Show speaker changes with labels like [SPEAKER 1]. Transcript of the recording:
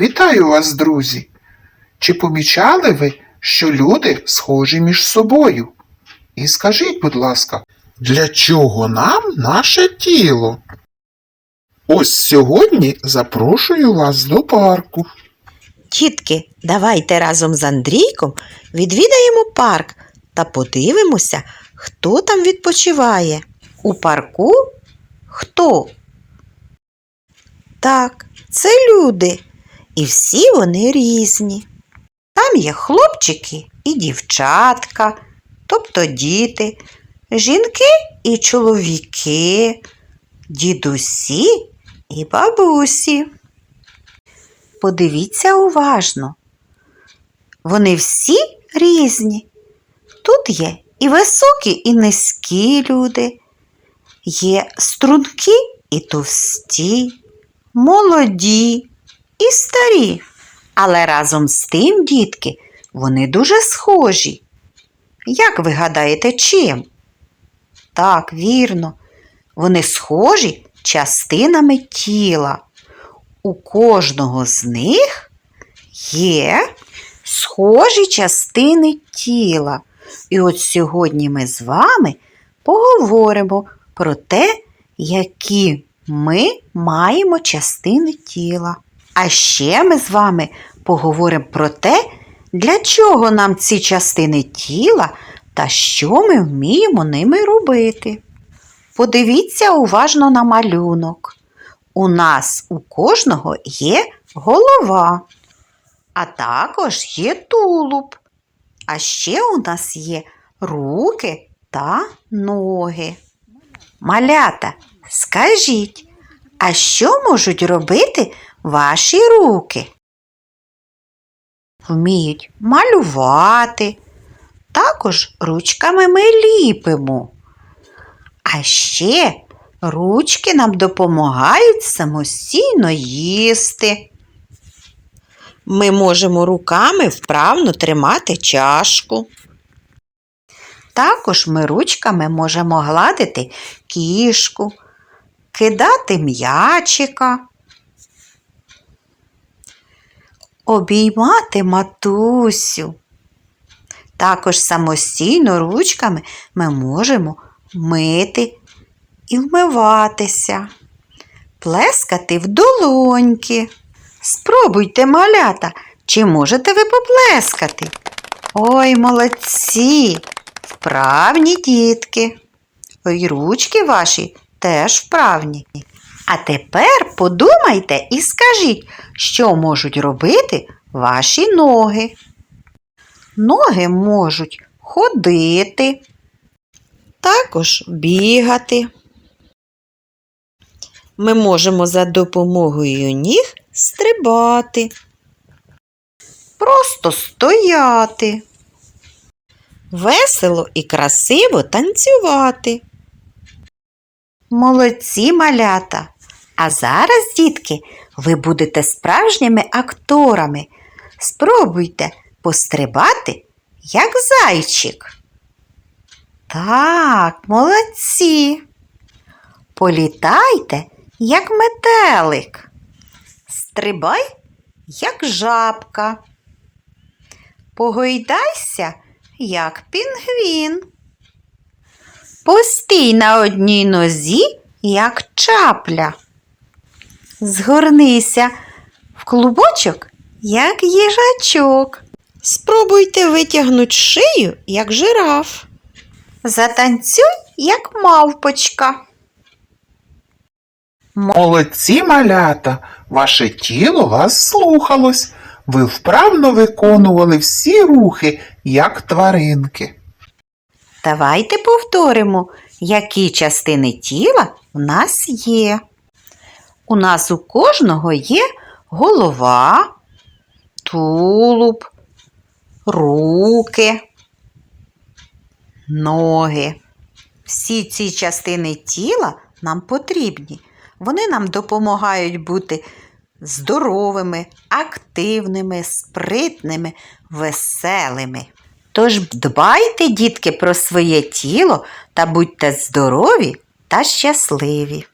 [SPEAKER 1] Вітаю вас, друзі! Чи помічали ви, що люди схожі між собою? І скажіть, будь ласка, для чого нам наше тіло? Ось сьогодні запрошую вас до парку.
[SPEAKER 2] Тітки, давайте разом з Андрійком відвідаємо парк та подивимося, хто там відпочиває. У парку хто? Так, це люди. І всі вони різні. Там є хлопчики і дівчатка, тобто діти, жінки і чоловіки, дідусі і бабусі. Подивіться уважно. Вони всі різні. Тут є і високі, і низькі люди, є стрункі і товсті, молоді і старі. Але разом з тим, дітки, вони дуже схожі. Як ви гадаєте, чим? Так, вірно, вони схожі частинами тіла у кожного з них є схожі частини тіла. І от сьогодні ми з вами поговоримо про те, які ми маємо частини тіла. А ще ми з вами поговоримо про те, для чого нам ці частини тіла та що ми вміємо ними робити. Подивіться уважно на малюнок. У нас у кожного є голова, а також є тулуб. А ще у нас є руки та ноги. Малята, скажіть, а що можуть робити ваші руки? Вміють малювати. Також ручками ми ліпимо. А ще ручки нам допомагають самостійно їсти. Ми можемо руками вправно тримати чашку. Також ми ручками можемо гладити кішку, кидати м'ячика, обіймати матусю. Також самостійно ручками ми можемо мити і вмиватися, плескати в долоньки. Спробуйте, малята, чи можете ви поплескати? Ой, молодці, вправні дітки. Ой, ручки ваші теж вправні. А тепер подумайте і скажіть, що можуть робити ваші ноги. Ноги можуть ходити, також бігати. Ми можемо за допомогою ніг стрибати, просто стояти, весело і красиво танцювати. Молодці малята! А зараз, дітки, ви будете справжніми акторами. Спробуйте пострибати, як зайчик. Так, молодці. Політайте, як метелик. Стрибай, як жабка. Погойдайся, як пінгвін. Постій на одній нозі, як чапля. Згорнися в клубочок, як їжачок. Спробуйте витягнути шию, як жираф. Затанцюй, як мавпочка.
[SPEAKER 1] Молодці малята, ваше тіло вас слухалось. Ви вправно виконували всі рухи, як тваринки.
[SPEAKER 2] Давайте повторимо, які частини тіла в нас є. У нас у кожного є голова, тулуб, руки, ноги. Всі ці частини тіла нам потрібні. Вони нам допомагають бути здоровими, активними, спритними, веселими. Тож дбайте, дітки, про своє тіло та будьте здорові та щасливі.